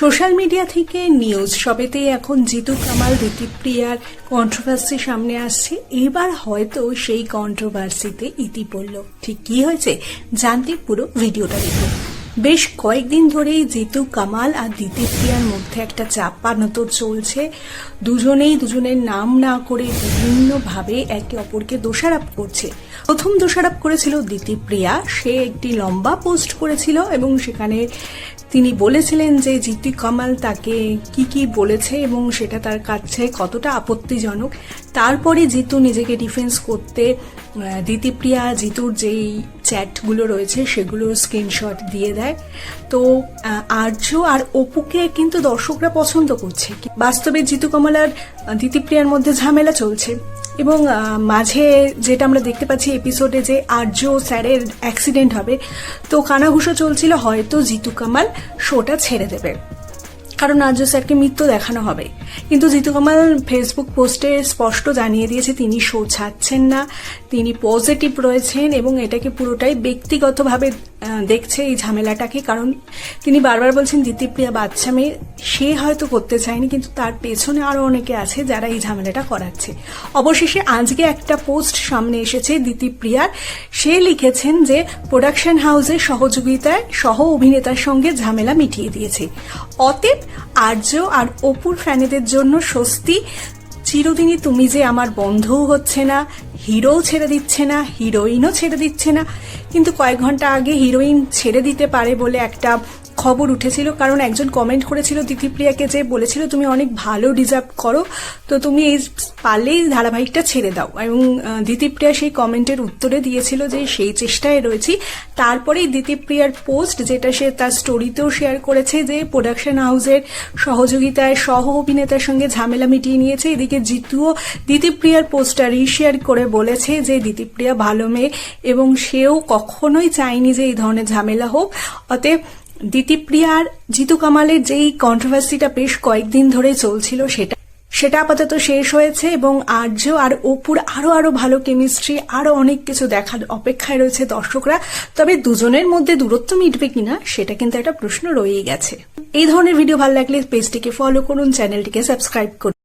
Social media থেকে news সবেতেই এখন জিতু, কামাল দিতিপ্রিয়ার কন্ট্রোভার্সি সামনে আসছে। এবার হয়তো সেই কন্ট্রোভার্সিতে ইতি পড়ল। ঠিক কি হয়েছে জানতে পুরো ভিডিওটা দেখুন। বেশ কয়েকদিন ধরেই জিতু, কামাল আর দিতিপ্রিয়ার মধ্যে একটা চাপানোতর চলছে। দুজনেই দুজনের নাম না করে বিভিন্নভাবে একে অপরকে দোষারোপ করছে। প্রথম দোষারোপ করেছিল দিতিপ্রিয়া সে একটি লম্বা পোস্ট করেছিল এবং সেখানে তিনি বলেছিলেন যে জিতু কামাল তাকে কি কি বলেছে এবং সেটা তার কাছে কতটা আপত্তিজনক। তারপরে জিতু নিজেকে ডিফেন্স করতে দিতিপ্রিয়া জিতুর যেই চ্যাটগুলো রয়েছে সেগুলোর স্ক্রিনশট দিয়ে দেয়। তো আর্য আর অপুকে কিন্তু দর্শকরা পছন্দ করছে। বাস্তবে জিতু কামাল আর আহ, দিতিপ্রিয়ার মধ্যে ঝামেলা চলছে। এবং মাঝে যেটা আমরা দেখতে পাচ্ছি এপিসোডে যে আর্য স্যারের অ্যাক্সিডেন্ট হবে, তো কানাঘুষো চলছিল হয়তো জিতু কামাল শোটা ছেড়ে দেবে। কারণ আর্য স্যারকে মৃত্যু দেখানো হবে। কিন্তু জিতু কামাল ফেসবুক পোস্টে স্পষ্ট জানিয়ে দিয়েছে, তিনি শো ছাড়ছেন না, তিনি পজিটিভ রয়েছেন এবং এটাকে পুরোটাই ব্যক্তিগতভাবে দেখছে এই ঝামেলাটাকে কারণ তিনি বারবার বলছেন দিতিপ্রিয়া বাচ্চা মেয়ে, সে হয়তো করতে চায়নি, কিন্তু তার পেছনে আরও অনেকে আছে যারা এই ঝামেলাটা করাচ্ছে। অবশেষে আজকে একটা পোস্ট সামনে এসেছে দিতিপ্রিয়ার সে লিখেছেন যে, প্রোডাকশন হাউসের সহযোগিতায় সহ অভিনেতার সঙ্গে ঝামেলা মিটিয়ে দিয়েছে। অতএব আর্য আর অপুর ফ্যানেদের জন্য স্বস্তি, চিরদিনই তুমি যে আমার বন্ধুও হচ্ছে না হিরোও ছেড়ে দিচ্ছে না, হিরোইনও ছেড়ে দিচ্ছে না। কিন্তু কয়েক ঘণ্টা আগে হিরোইন ছেড়ে দিতে পারে বলে একটা খবর উঠেছিল। কারণ একজন কমেন্ট করেছিল দিতিপ্রিয়াকে যে বলেছিল, তুমি অনেক ভালো ডিজার্ভ করো, তো তুমি এই পারলেই ধারাবাহিকটা ছেড়ে দাও। এবং দিতিপ্রিয়া সেই কমেন্টের উত্তরে দিয়েছিল যে, সেই চেষ্টায় রয়েছি। তারপরেই দিতিপ্রিয়ার পোস্ট যেটা সে তার স্টোরিতেও শেয়ার করেছে যে প্রোডাকশন হাউসের সহযোগিতায় সহ অভিনেতার সঙ্গে ঝামেলা মিটিয়ে নিয়েছে। এদিকে জিতুও দিতিপ্রিয়ার পোস্টটা রিশেয়ার করে বলেছে যে দিতিপ্রিয়া ভালো মেয়ে এবং সেও কখনোই চায়নি যে এই ধরনের ঝামেলা হোক। অতএব দিতিপ্রিয়ার জিতু কামালের যেই কন্ট্রোভার্সিটা বেশ কয়েকদিন ধরে চলছিল সেটা সেটা আপাতত শেষ হয়েছে এবং আর্য আর অপুর আরও আরও ভালো কেমিস্ট্রি আরও অনেক কিছু দেখার অপেক্ষায় রয়েছে দর্শকরা। তবে দুজনের মধ্যে দূরত্ব মিটবে কিনা সেটা কিন্তু একটা প্রশ্ন রয়েই গেছে। এই ধরনের ভিডিও ভালো লাগলে পেজটিকে ফলো করুন চ্যানেলটিকে সাবস্ক্রাইব করুন।